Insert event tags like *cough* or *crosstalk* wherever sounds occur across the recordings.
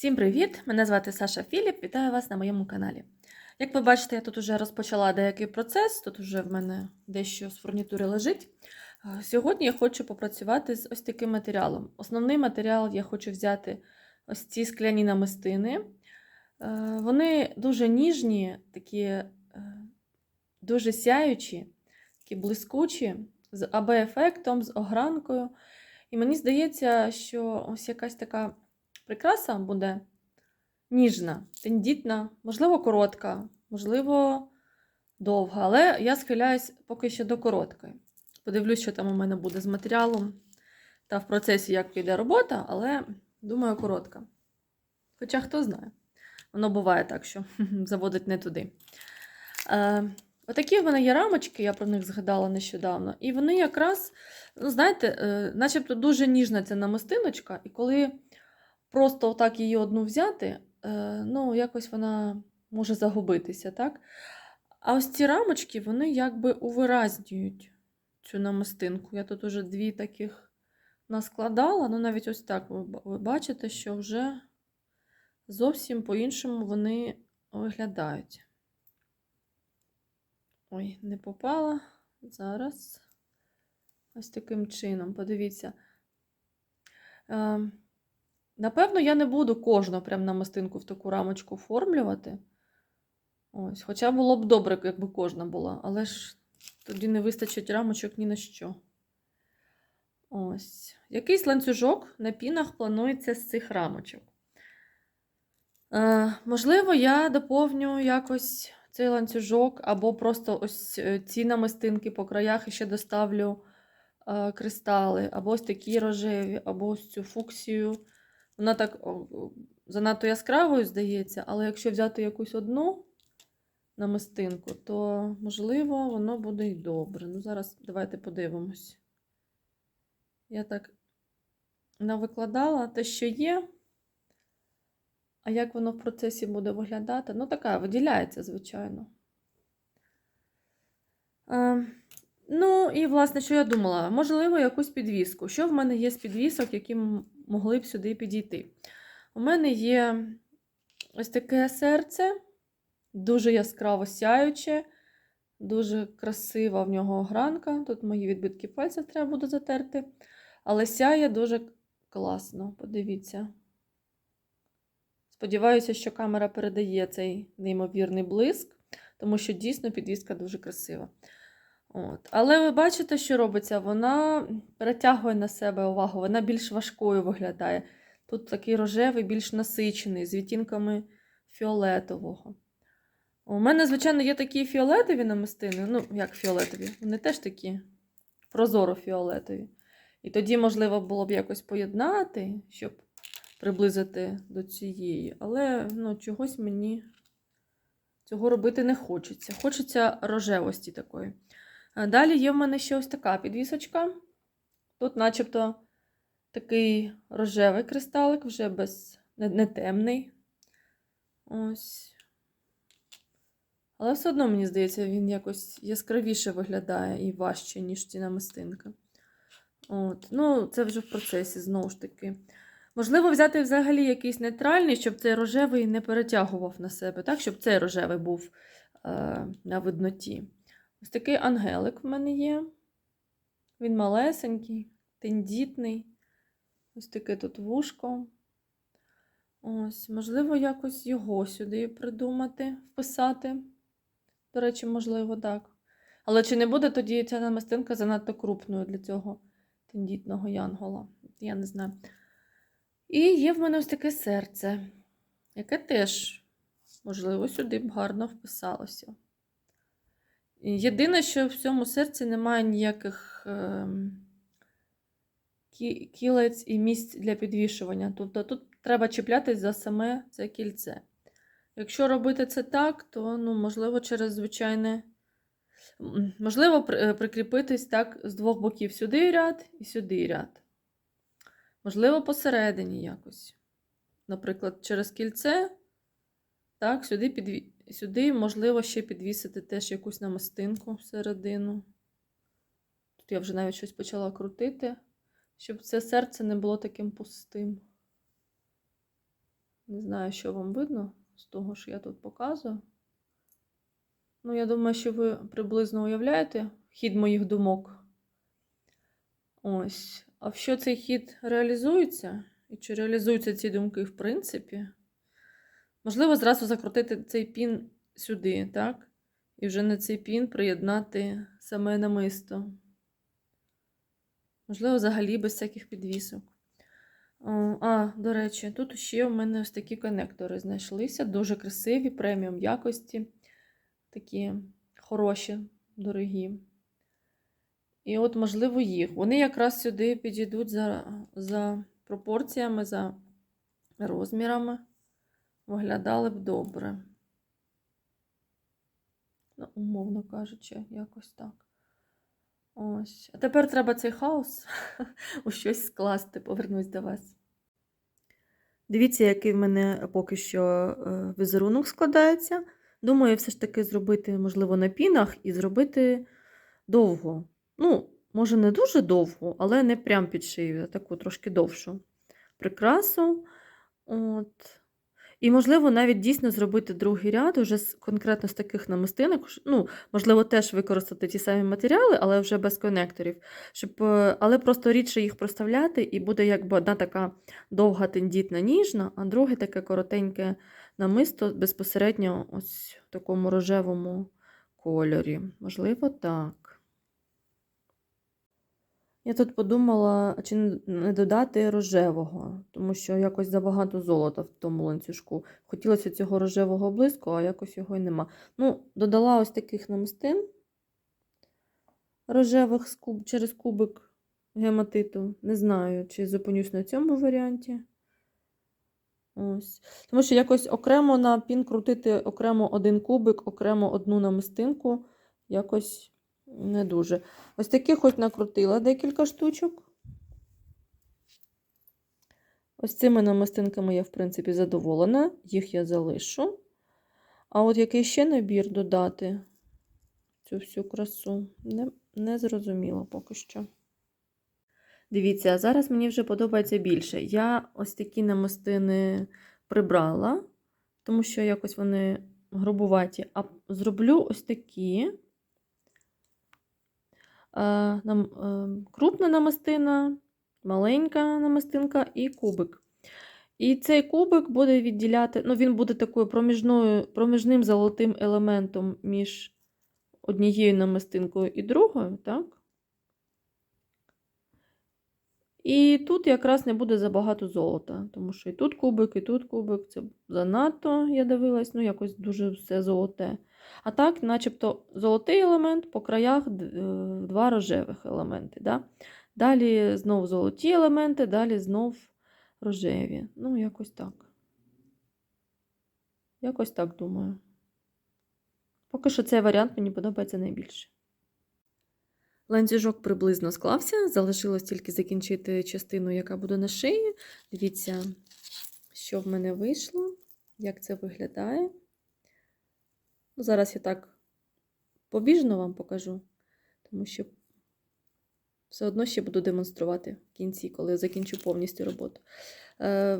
Всім привіт! Мене звати Саша Філіп. Вітаю вас на моєму каналі. Як ви бачите, я тут вже розпочала деякий процес, тут вже в мене дещо з фурнітури лежить. Е, Сьогодні я хочу попрацювати з ось таким матеріалом. Основний матеріал я хочу взяти ось ці скляні намистини. Е, Вони дуже ніжні, такі е, дуже сяючі, такі блискучі, з АБ-ефектом, з огранкою. І мені здається, що ось якась така прикраса буде ніжна, тендітна, можливо, коротка, можливо, довга, але я схиляюсь поки що до короткої. Подивлюсь, що там у мене буде з матеріалом та в процесі, як піде робота, але думаю, коротка. Хоча хто знає, воно буває так, що *laughs* заводить не туди. Е, Отакі в мене є рамочки, я про них згадала нещодавно. І вони якраз, ну, знаєте, е, начебто дуже ніжна ця намистиночка, і коли просто отак її одну взяти, е, ну, якось вона може загубитися, так? А ось ці рамочки, вони якби увиразнюють цю намистинку. Я тут уже дві таких наскладала, ну навіть ось так ви, ви бачите, що вже зовсім по-іншому вони виглядають. Ой, не попала. Зараз. Ось таким чином, подивіться. Напевно, я не буду кожну прям намистинку в таку рамочку оформлювати. Ось, Хоча було б добре, якби кожна була, але ж тоді не вистачить рамочок ні на що. Ось. Якийсь ланцюжок на пінах планується з цих рамочок. Е, можливо, я доповню якось цей ланцюжок, або просто ось е, ці намистинки по краях і ще доставлю е, кристали, або ось такі рожеві, або ось цю фуксію. Вона так занадто яскравою здається, але якщо взяти якусь одну намистинку, то, можливо, воно буде й добре. Ну, зараз давайте подивимось. Я так навикладала те, що є. А як воно в процесі буде виглядати? Ну, така виділяється, звичайно. Е, ну, і, власне, що я думала? Можливо, якусь підвіску. Що в мене є з підвісок, які м- могли б сюди підійти? У мене є ось таке серце, дуже яскраво сяюче, дуже красива в нього огранка. Тут мої відбитки пальців треба буде затерти. Але сяє дуже класно, подивіться. Сподіваюся, що камера передає цей неймовірний блиск, тому що дійсно підвіска дуже красива. От. Але ви бачите, що робиться? Вона перетягує на себе увагу, вона більш важкою виглядає. Тут такий рожевий, більш насичений, з відтінками фіолетового. У мене, звичайно, є такі фіолетові намистини. Ну, як фіолетові, вони теж такі прозоро-фіолетові. І тоді, можливо, було б якось поєднати, щоб приблизити до цієї. Але ну, чогось мені цього робити не хочеться. Хочеться рожевості такої. А Далі є в мене ще ось така підвісочка. Тут, начебто, такий рожевий кристалик, вже без не, не темний. Ось. Але все одно, мені здається, він якось яскравіше виглядає і важче, ніж ці намистинки. От. Ну, це вже в процесі, знову ж таки. Можливо, взяти взагалі якийсь нейтральний, щоб цей рожевий не перетягував на себе, так? щоб цей рожевий був е, на видноті. Ось такий ангелик в мене є. Він малесенький, тендітний. Ось таке тут вушко. Ось, можливо, якось його сюди придумати, вписати. До речі, можливо, так. Але чи не буде тоді ця намистинка занадто крупною для цього тендітного янгола? Я не знаю. І є в мене ось таке серце, яке теж, можливо, сюди б гарно вписалося. Єдине, що в цьому серці немає ніяких е, кілець і місць для підвішування. Тобто тут треба чіплятись за саме це кільце. Якщо робити це так, то, ну, можливо, через звичайне. Можливо, е, прикріпитись так з двох боків сюди ряд і сюди ряд. Можливо, посередині якось. Наприклад, через кільце, так, сюди, підві... сюди можливо ще підвісити теж якусь намистинку всередину. Тут я вже навіть щось почала крутити, щоб це серце не було таким пустим. Не знаю, що вам видно з того, що я тут показую. Ну, я думаю, що ви приблизно уявляєте хід моїх думок. Ось. А в що цей хід реалізується? І чи реалізуються ці думки в принципі? Можливо, зразу закрутити цей пін сюди, так? І вже на цей пін приєднати саме намисто. Можливо, взагалі без всяких підвісок. А, до речі, тут ще в мене ось такі конектори знайшлися. Дуже красиві, преміум якості. Такі хороші, дорогі. І от, можливо, їх. Вони якраз сюди підійдуть за, за пропорціями, за розмірами. Виглядали б добре. Ну, умовно кажучи, якось так. Ось. А тепер треба цей хаос *laughs* у щось скласти, повернусь до вас. Дивіться, який в мене поки що е, візерунок складається. Думаю, все ж таки зробити, можливо, на пінах і зробити довго. Ну, може, не дуже довго, але не прям під шию, а таку трошки довшу прикрасу. От. І, можливо, навіть дійсно зробити другий ряд уже з, конкретно з таких намистинок. Ну, можливо, теж використати ті самі матеріали, але вже без конекторів. Щоб, е, але просто рідше їх проставляти, і буде якби одна така довга тендітна ніжна, а друге таке коротеньке намисто безпосередньо ось в такому рожевому кольорі. Можливо, так. Я тут подумала, чи не- додати рожевого, тому що якось забагато золота в тому ланцюжку. Хотілося цього рожевого блиску, а якось його й нема. Ну, додала ось таких намистин рожевих через кубик гематиту. Не знаю, чи зупинюсь на цьому варіанті. Ось. Тому що якось окремо на пін крутити окремо один кубик, окремо одну намистинку, якось не дуже. Ось таких хоч накрутила декілька штучок. Ось цими намистинками я, в принципі, задоволена, їх я залишу. А от який ще набір додати цю всю красу, не, не зрозуміло поки що. Дивіться, зараз мені вже подобається більше. Я ось такі намистини прибрала, тому що якось вони грубуваті. А зроблю ось такі. Е, нам, е, крупна намистина, маленька намистинка і кубик. І цей кубик буде відділяти, ну, він буде такою проміжною, проміжним золотим елементом між однією намистинкою і другою, так? І тут якраз не буде забагато золота, тому що і тут кубик, і тут кубик. Це занадто, я дивилась, ну якось дуже все золоте. А так, начебто, золотий елемент, по краях е, два рожевих елементи. Да? Далі знов золоті елементи, далі знов рожеві. Ну, якось так. Якось так думаю. Поки що цей варіант мені подобається найбільше. Ланцюжок приблизно склався, залишилось тільки закінчити частину, яка буде на шиї. Дивіться, що в мене вийшло, як це виглядає. Ну, зараз я так побіжно вам покажу, тому що все одно ще буду демонструвати в кінці, коли закінчу повністю роботу. Е,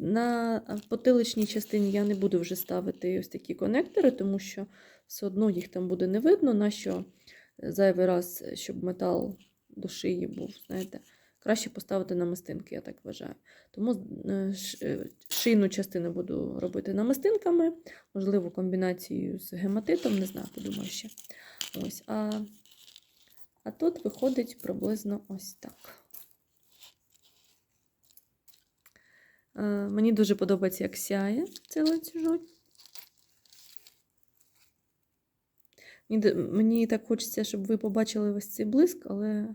На потиличній частині я не буду вже ставити ось такі конектори, тому що все одно їх там буде не видно, на що зайвий раз, щоб метал до шиї був, знаєте. Краще поставити намистинки, я так вважаю. Тому е, е, шийну частину буду робити намистинками, можливо, комбінацією з гематитом, не знаю, подумаю ще. Ось. А, а тут виходить приблизно ось так. Мені дуже подобається, як сяє цей ланцюжок. Мені, так хочеться, щоб ви побачили ось цей блиск, але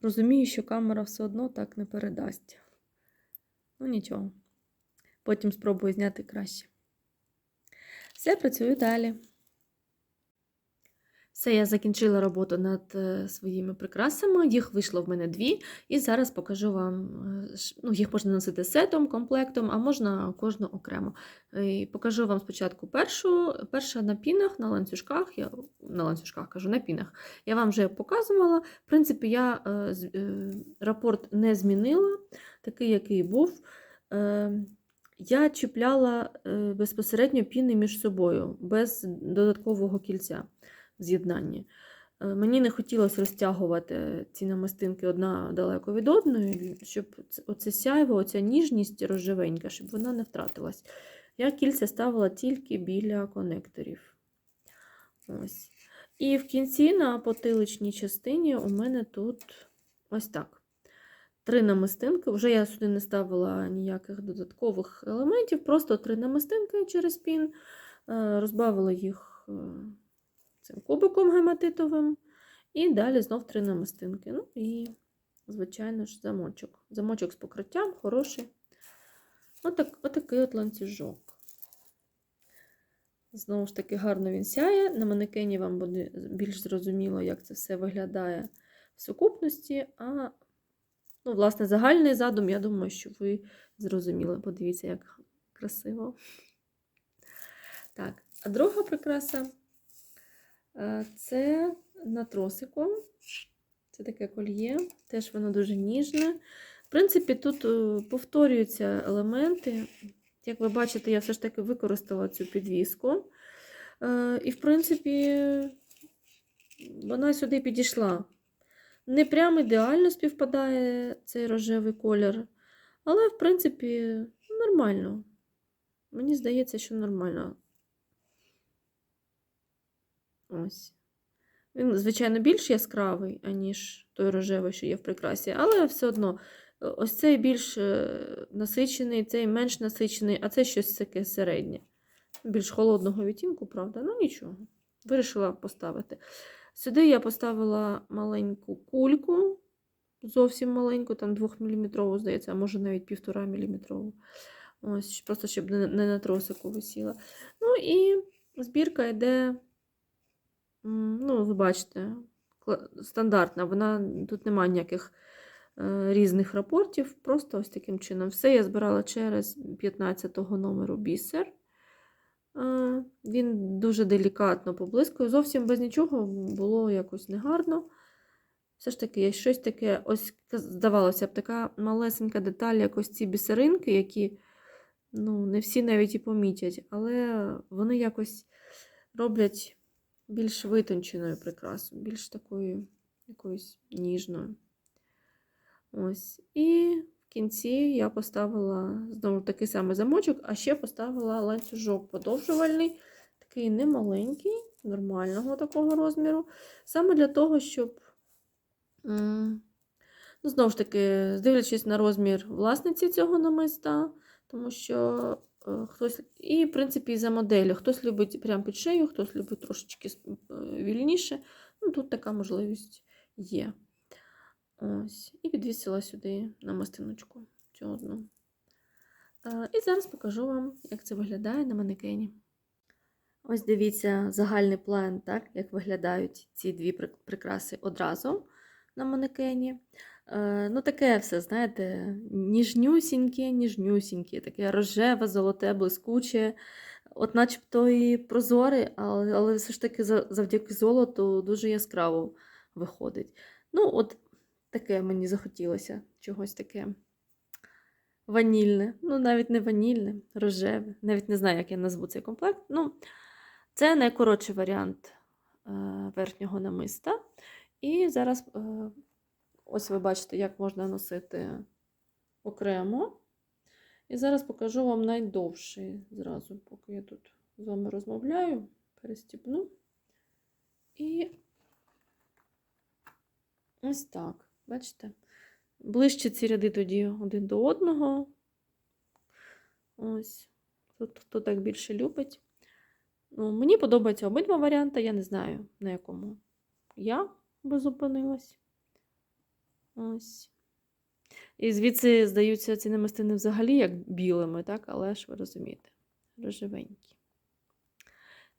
розумію, що камера все одно так не передасть. Ну, нічого. Потім спробую зняти краще. Все, працюю далі. Все, я закінчила роботу над е, своїми прикрасами. Їх вийшло в мене дві. І зараз покажу вам. е, Ну, їх можна носити сетом, комплектом, а можна кожну окремо. Е, І покажу вам спочатку першу. Перша на пінах, на ланцюжках. Я на ланцюжках кажу, на пінах. Я вам вже показувала. В принципі, я рапорт не змінила, такий, який був. Я чіпляла безпосередньо піни між собою, без додаткового кільця з'єднанні. Е, Мені не хотілося розтягувати ці намистинки одна далеко від одної, щоб оце сяйво, оця ніжність рожевенька, щоб вона не втратилась. Я кільця ставила тільки біля конекторів. Ось. І в кінці на потиличній частині у мене тут ось так. Три намистинки. Вже я сюди не ставила ніяких додаткових елементів, просто три намистинки через пін. Е, Розбавила їх е, цим кубиком гематитовим. І далі знов три намистинки. Ну і, звичайно ж, замочок. Замочок з покриттям хороший. Отак, отакий от ланцюжок. Знову ж таки, гарно він сяє. На манекені вам буде більш зрозуміло, як це все виглядає в сукупності. А, ну, власне, загальний задум, я думаю, що ви зрозуміли. Подивіться, як красиво. Так, а друга прикраса це на тросику. Це таке кольє, теж воно дуже ніжне. В принципі, тут е, повторюються елементи. Як ви бачите, я все ж таки використала цю підвіску. Е, І, в принципі, вона сюди підійшла. Не прям ідеально співпадає цей рожевий колір, але, в принципі, нормально. Мені здається, що нормально. Ось. Він, звичайно, більш яскравий, аніж той рожевий, що є в прикрасі, але все одно е, ось цей більш е, насичений, цей менш насичений, а це щось таке середнє. Більш холодного відтінку, правда, ну нічого. Вирішила поставити. Сюди я поставила маленьку кульку, зовсім маленьку, там 2-мм, здається, а може навіть 1,5 мм. Ось, просто щоб не, не на тросику висіла. Ну і збірка йде. Ну, ви бачите, стандартна. Вона тут немає ніяких е, різних рапортів. Просто ось таким чином. Все я збирала через 15-го номеру бісер. Е, Він дуже делікатно поблискує. Зовсім без нічого було якось негарно. Все ж таки, є щось таке, ось здавалося б, така малесенька деталь, як ось ці бісеринки, які ну, не всі навіть і помітять, але вони якось роблять більш витонченою прикрасу, більш такою якоюсь ніжною. Ось. І в кінці я поставила знову такий самий замочок, а ще поставила ланцюжок подовжувальний, такий немаленький, нормального такого розміру. Саме для того, щоб, ну, знову ж таки, дивлячись на розмір власниці цього намиста, тому що хтось, і, в принципі, за моделлю. Хтось любить прямо під шею, хтось любить трошечки е, вільніше. Ну, тут така можливість є. Ось. І підвісила сюди намистиночку цю одну. Е, І зараз покажу вам, як це виглядає на манекені. Ось дивіться загальний план, так, як виглядають ці дві прикраси одразу на манекені. Е, ну, таке все, знаєте, ніжнюсіньке, ніжнюсіньке, таке рожеве, золоте, блискуче. От начебто і прозоре, але, але все ж таки завдяки золоту дуже яскраво виходить. Ну, от таке мені захотілося чогось таке ванільне. Ну, навіть не ванільне, рожеве. Навіть не знаю, як я назву цей комплект. Ну, це найкоротший варіант е, верхнього намиста. І зараз е, ось ви бачите, як можна носити окремо. І зараз покажу вам найдовший зразу, поки я тут з вами розмовляю, перестібну. І ось так, бачите? Ближче ці ряди тоді один до одного. Ось. Тут хто так більше любить. Ну, мені подобаються обидва варіанти, я не знаю, на якому я би зупинилась. Ось. І звідси здаються ці намистини взагалі як білими, так? але ж ви розумієте, рожевенькі.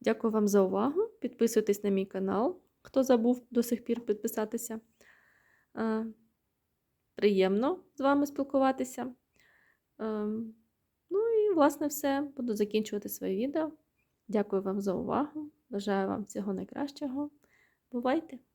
Дякую вам за увагу. Підписуйтесь на мій канал, хто забув до сих пір підписатися. Приємно з вами спілкуватися. Ну і, власне, все. Буду закінчувати своє відео. Дякую вам за увагу. Бажаю вам всього найкращого. Бувайте!